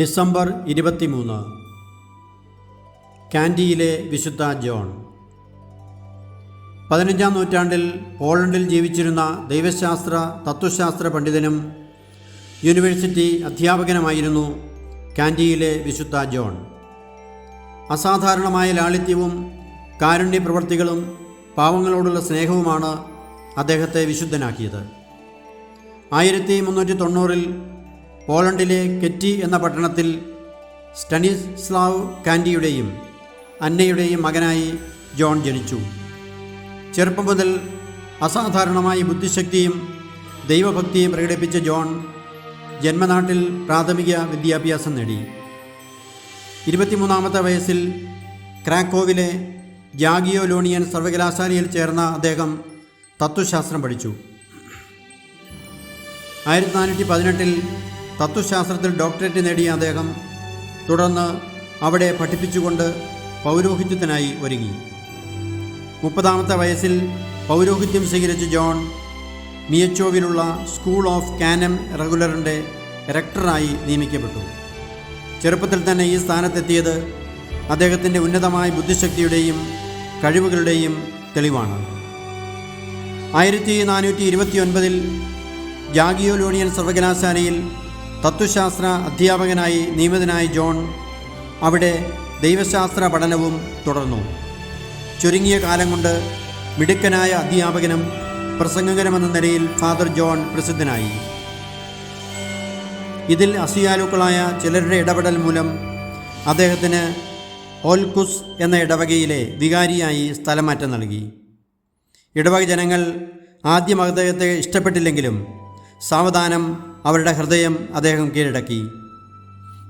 December ഇരുപത്തിമൂന്ന്. കാൻഡിയിലെ വിശുദ്ധ John. പതിനഞ്ചാം നൂറ്റാണ്ടിൽ പോളണ്ടിൽ ജീവിച്ചിരുന്ന ദൈവശാസ്ത്ര തത്വശാസ്ത്ര പണ്ഡിതനും യൂണിവേഴ്സിറ്റി അധ്യാപകനുമായിരുന്നു കാൻഡിയിലെ വിശുദ്ധ ജോൺ. അസാധാരണമായ ലാളിത്യവും കാരുണ്യ പ്രവൃത്തികളും പാവങ്ങളോടുള്ള സ്നേഹവുമാണ് അദ്ദേഹത്തെ വിശുദ്ധനാക്കിയത്. ആയിരത്തി മുന്നൂറ്റി തൊണ്ണൂറിൽ പോളണ്ടിലെ കെറ്റി എന്ന പട്ടണത്തിൽ സ്റ്റനിസ്ലാവ് കാൻഡിയുടെയും അന്നയുടെയും മകനായി ജോൺ ജനിച്ചു. ചെറുപ്പം മുതൽ അസാധാരണമായി ബുദ്ധിശക്തിയും ദൈവഭക്തിയും പ്രകടിപ്പിച്ച ജോൺ ജന്മനാട്ടിൽ പ്രാഥമിക വിദ്യാഭ്യാസം നേടി. ഇരുപത്തിമൂന്നാമത്തെ വയസ്സിൽ ക്രാക്കോവിലെ ജാഗിയോ ലോണിയൻ സർവകലാശാലയിൽ ചേർന്ന അദ്ദേഹം തത്വശാസ്ത്രം പഠിച്ചു. ആയിരത്തി നാനൂറ്റി പതിനെട്ടിൽ തത്വശാസ്ത്രത്തിൽ ഡോക്ടറേറ്റ് നേടിയ അദ്ദേഹം തുടർന്ന് അവിടെ പഠിപ്പിച്ചുകൊണ്ട് പൗരോഹിത്യത്തിനായി ഒരുങ്ങി. മുപ്പതാമത്തെ വയസ്സിൽ പൗരോഹിത്യം സ്വീകരിച്ച ജോൺ മിയച്ചോവിലുള്ള സ്കൂൾ ഓഫ് കാനം റെഗുലറിന്റെ റെക്ടറായി നിയമിക്കപ്പെട്ടു. ചെറുപ്പത്തിൽ തന്നെ ഈ സ്ഥാനത്തെത്തിയത് അദ്ദേഹത്തിന്റെ ഉന്നതമായ ബുദ്ധിശക്തിയുടെയും കഴിവുകളുടെയും തെളിവാണ്. ആയിരത്തി നാനൂറ്റി ഇരുപത്തി ഒൻപതിൽ ജാഗിയോ ലോണിയൻ സർവകലാശാലയിൽ തത്വശാസ്ത്ര അധ്യാപകനായി നിയമിതനായ ജോൺ അവിടെ ദൈവശാസ്ത്ര പഠനവും തുടർന്നു. ചുരുങ്ങിയ കാലം കൊണ്ട് മിടുക്കനായ അധ്യാപകനും പ്രസംഗകനുമെന്ന നിലയിൽ ഫാദർ ജോൺ പ്രസിദ്ധനായി. ഇതിൽ അസിയാലുക്കളായ ചിലരുടെ ഇടപെടൽ മൂലം അദ്ദേഹത്തിന് ഓൽക്കുസ് എന്ന ഇടവകയിലെ വികാരിയായി സ്ഥലമാറ്റം നൽകി. ഇടവക ജനങ്ങൾ ആദ്യം അദ്ദേഹത്തെ ഇഷ്ടപ്പെട്ടില്ലെങ്കിലും സാവധാനം അവരുടെ ഹൃദയം അദ്ദേഹം കീഴടക്കി.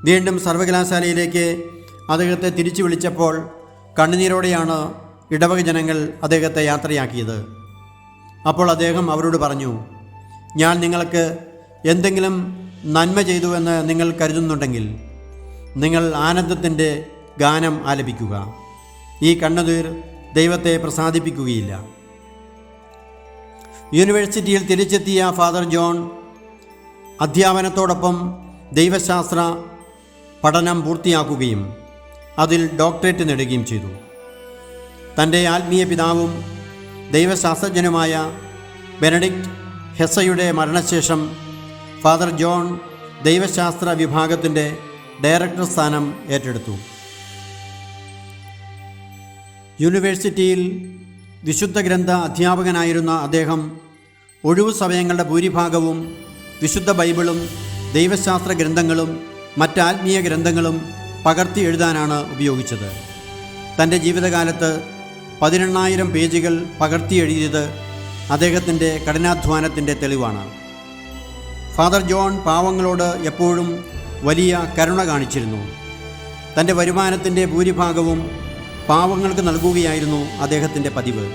വീണ്ടും സർവകലാശാലയിലേക്ക് അദ്ദേഹത്തെ തിരിച്ചു വിളിച്ചപ്പോൾ കണ്ണുനീരോടെയാണ് ഇടവക ജനങ്ങൾ അദ്ദേഹത്തെ യാത്രയാക്കിയത്. അപ്പോൾ അദ്ദേഹം അവരോട് പറഞ്ഞു ഞാൻ നിങ്ങൾക്ക് എന്തെങ്കിലും നന്മ ചെയ്തുവെന്ന് നിങ്ങൾ കരുതുന്നുണ്ടെങ്കിൽ നിങ്ങൾ ആനന്ദത്തിന്റെ ഗാനം ആലപിക്കുക. ഈ കണ്ണുനീർ ദൈവത്തെ പ്രസാദിപ്പിക്കുകയില്ല. യൂണിവേഴ്സിറ്റിയിൽ തിരിച്ചെത്തിയ ഫാദർ ജോൺ അധ്യാപനത്തോടൊപ്പം ദൈവശാസ്ത്ര പഠനം പൂർത്തിയാക്കുകയും അതിൽ ഡോക്ടറേറ്റ് നേടുകയും ചെയ്തു. തന്റെ ആത്മീയ പിതാവും ദൈവശാസ്ത്രജ്ഞനുമായ ബെനഡിക്റ്റ് ഹെസയുടെ മരണശേഷം ഫാദർ ജോൺ ദൈവശാസ്ത്ര വിഭാഗത്തിന്റെ ഡയറക്ടർ സ്ഥാനം ഏറ്റെടുത്തു. യൂണിവേഴ്സിറ്റിയിൽ വിശുദ്ധ ഗ്രന്ഥ അധ്യാപകനായിരുന്ന അദ്ദേഹം ഒഴിവു സമയങ്ങളുടെ ഭൂരിഭാഗവും വിശുദ്ധ ബൈബിളും ദൈവശാസ്ത്ര ഗ്രന്ഥങ്ങളും മറ്റ് ആത്മീയ ഗ്രന്ഥങ്ങളും പകർത്തി എഴുതാനാണ് ഉപയോഗിച്ചത്. തന്റെ ജീവിതകാലത്ത് പതിനെണ്ണായിരം പേജുകൾ പകർത്തി എഴുതിയത് അദ്ദേഹത്തിന്റെ കഠിനാധ്വാനത്തിന്റെ തെളിവാണ്. ഫാദർ ജോൺ പാവങ്ങളോട് എപ്പോഴും വലിയ കരുണ കാണിച്ചിരുന്നു. തന്റെ വരുമാനത്തിന്റെ ഭൂരിഭാഗവും പാവങ്ങൾക്ക് നൽകുകയായിരുന്നു അദ്ദേഹത്തിന്റെ പതിവ്.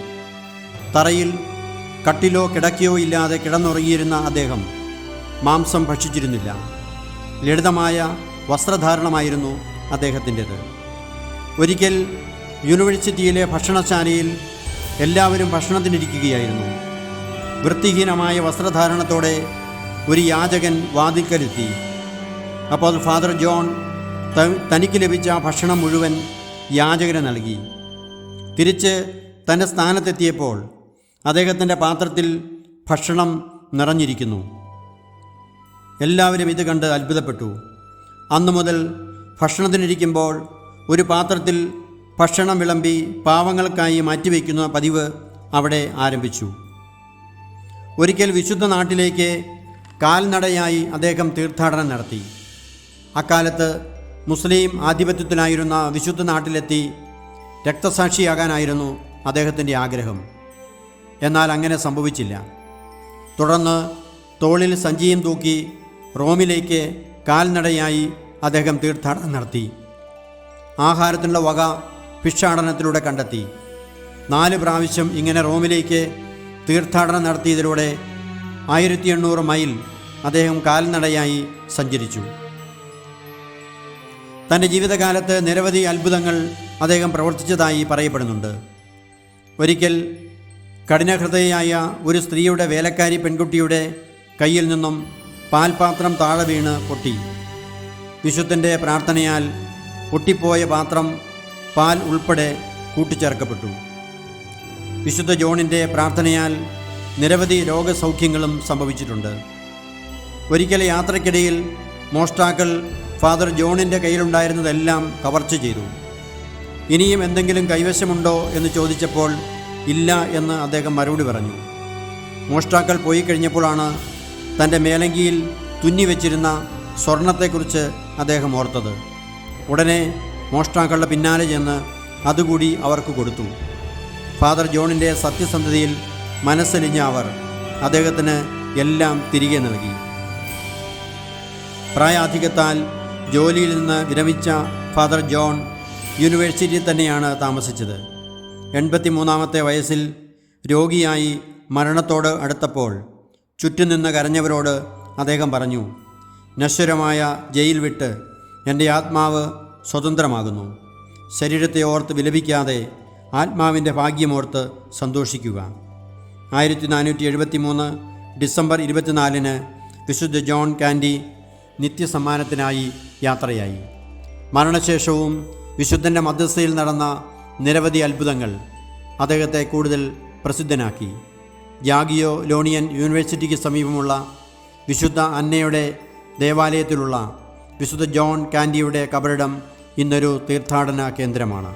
തറയിൽ കട്ടിലോ കിടക്കയോ ഇല്ലാതെ കിടന്നുറങ്ങിയിരുന്ന അദ്ദേഹം മാംസം ഭക്ഷിച്ചിരുന്നില്ല. ലളിതമായ വസ്ത്രധാരണമായിരുന്നു അദ്ദേഹത്തിന്റെത്. ഒരിക്കൽ യൂണിവേഴ്സിറ്റിയിലെ ഭക്ഷണശാലയിൽ എല്ലാവരും ഭക്ഷണത്തിനിരിക്കുകയായിരുന്നു. വൃത്തിഹീനമായ വസ്ത്രധാരണത്തോടെ ഒരു യാചകൻ വാതിക്കലെത്തി അപ്പോൾ ഫാദർ ജോൺ തനിക്ക് ലഭിച്ച ഭക്ഷണം മുഴുവൻ യാചകന് നൽകി. തിരിച്ച് തന്റെ സ്ഥാനത്തെത്തിയപ്പോൾ അദ്ദേഹത്തിന്റെ പാത്രത്തിൽ ഭക്ഷണം നിറഞ്ഞിരിക്കുന്നു. എല്ലാവരും ഇത് കണ്ട് അത്ഭുതപ്പെട്ടു. അന്നു മുതൽ ഭക്ഷണത്തിനിരിക്കുമ്പോൾ ഒരു പാത്രത്തിൽ ഭക്ഷണം വിളമ്പി പാവങ്ങൾക്കായി മാറ്റിവെക്കുന്ന പതിവ് അവിടെ ആരംഭിച്ചു. ഒരിക്കൽ വിശുദ്ധ നാട്ടിലേക്ക് കാൽനടയായി അദ്ദേഹം തീർത്ഥാടനം നടത്തി. അക്കാലത്ത് മുസ്ലിം ആധിപത്യത്തിലായിരുന്ന വിശുദ്ധ നാട്ടിലെത്തി രക്തസാക്ഷിയാകാനായിരുന്നു അദ്ദേഹത്തിന്റെ ആഗ്രഹം. എന്നാൽ അങ്ങനെ സംഭവിച്ചില്ല. തുടർന്ന് തോളിൽ സഞ്ചിയും തൂക്കി റോമിലേക്ക് കാൽനടയായി അദ്ദേഹം തീർത്ഥാടനം നടത്തി. ആഹാരത്തിനുള്ള വക ഭിക്ഷാടനത്തിലൂടെ കണ്ടെത്തി. നാല് പ്രാവശ്യം ഇങ്ങനെ റോമിലേക്ക് തീർത്ഥാടനം നടത്തിയതിലൂടെ ആയിരത്തി എണ്ണൂറ് മൈൽ അദ്ദേഹം കാൽനടയായി സഞ്ചരിച്ചു. തന്റെ ജീവിതകാലത്ത് നിരവധി അത്ഭുതങ്ങൾ അദ്ദേഹം പ്രവർത്തിച്ചതായി പറയപ്പെടുന്നുണ്ട്. ഒരിക്കൽ കഠിനഹൃദയയായ ഒരു സ്ത്രീയുടെ വേലക്കാരി പെൺകുട്ടിയുടെ കയ്യിൽ നിന്നും പാൽപാത്രം താഴെ വീണ് പൊട്ടി. വിശുദ്ധന്റെ പ്രാർത്ഥനയാൽ പൊട്ടിപ്പോയ പാത്രം പാൽ ഉൾപ്പെടെ കൂട്ടിച്ചേർക്കപ്പെട്ടു. വിശുദ്ധ ജോണിന്റെ പ്രാർത്ഥനയാൽ നിരവധി രോഗസൗഖ്യങ്ങളും സംഭവിച്ചിട്ടുണ്ട്. ഒരിക്കൽ യാത്രക്കിടയിൽ മോഷ്ടാക്കൾ ഫാദർ ജോണിന്റെ കയ്യിലുണ്ടായിരുന്നതെല്ലാം കവർച്ച ചെയ്തു. ഇനിയും എന്തെങ്കിലും കൈവശമുണ്ടോ എന്ന് ചോദിച്ചപ്പോൾ ഇല്ല എന്ന് അദ്ദേഹം മറുപടി പറഞ്ഞു. മോഷ്ടാക്കൾ പോയി കഴിഞ്ഞപ്പോഴാണ് തന്റെ മേലങ്കിയിൽ തുന്നിവെച്ചിരുന്ന സ്വർണത്തെക്കുറിച്ച് അദ്ദേഹം ഓർത്തത്. ഉടനെ മോഷ്ടാക്കളുടെ പിന്നാലെ ചെന്ന് അതുകൂടി അവർക്ക് കൊടുത്തു. ഫാദർ ജോണിന്റെ സത്യസന്ധതയിൽ മനസ്സലിഞ്ഞ അവർ അദ്ദേഹത്തിന് എല്ലാം തിരികെ നൽകി. പ്രായാധികത്താൽ ജോലിയിൽ നിന്ന് വിരമിച്ച ഫാദർ ജോൺ യൂണിവേഴ്സിറ്റിയിൽ തന്നെയാണ് താമസിച്ചത്. എൺപത്തിമൂന്നാമത്തെ വയസ്സിൽ രോഗിയായി മരണത്തോട് അടുത്തപ്പോൾ ചുറ്റും നിന്ന് കരഞ്ഞവരോട് അദ്ദേഹം പറഞ്ഞു നശ്വരമായ ജയിൽ വിട്ട് എന്റെ ആത്മാവ് സ്വതന്ത്രമാകുന്നു. ശരീരത്തെ ഓർത്ത് വിലപിക്കാതെ ആത്മാവിന്റെ ഭാഗ്യമോർത്ത് സന്തോഷിക്കുക. ആയിരത്തി നാനൂറ്റി എഴുപത്തി മൂന്ന് ഡിസംബർ ഇരുപത്തിനാലിന് വിശുദ്ധ ജോൺ കാൻഡി നിത്യസമ്മാനത്തിനായി യാത്രയായി. മരണശേഷവും വിശുദ്ധന്റെ മധ്യസ്ഥയിൽ നടന്ന നിരവധി അത്ഭുതങ്ങൾ അദ്ദേഹത്തെ കൂടുതൽ പ്രസിദ്ധനാക്കി. ജാഗിയോ ലോണിയൻ യൂണിവേഴ്സിറ്റിക്ക് സമീപമുള്ള വിശുദ്ധ അന്നയുടെ ദേവാലയത്തിലുള്ള വിശുദ്ധ ജോൺ കാൻഡിയുടെ കബറിടം ഇന്നൊരു തീർത്ഥാടന കേന്ദ്രമാണ്.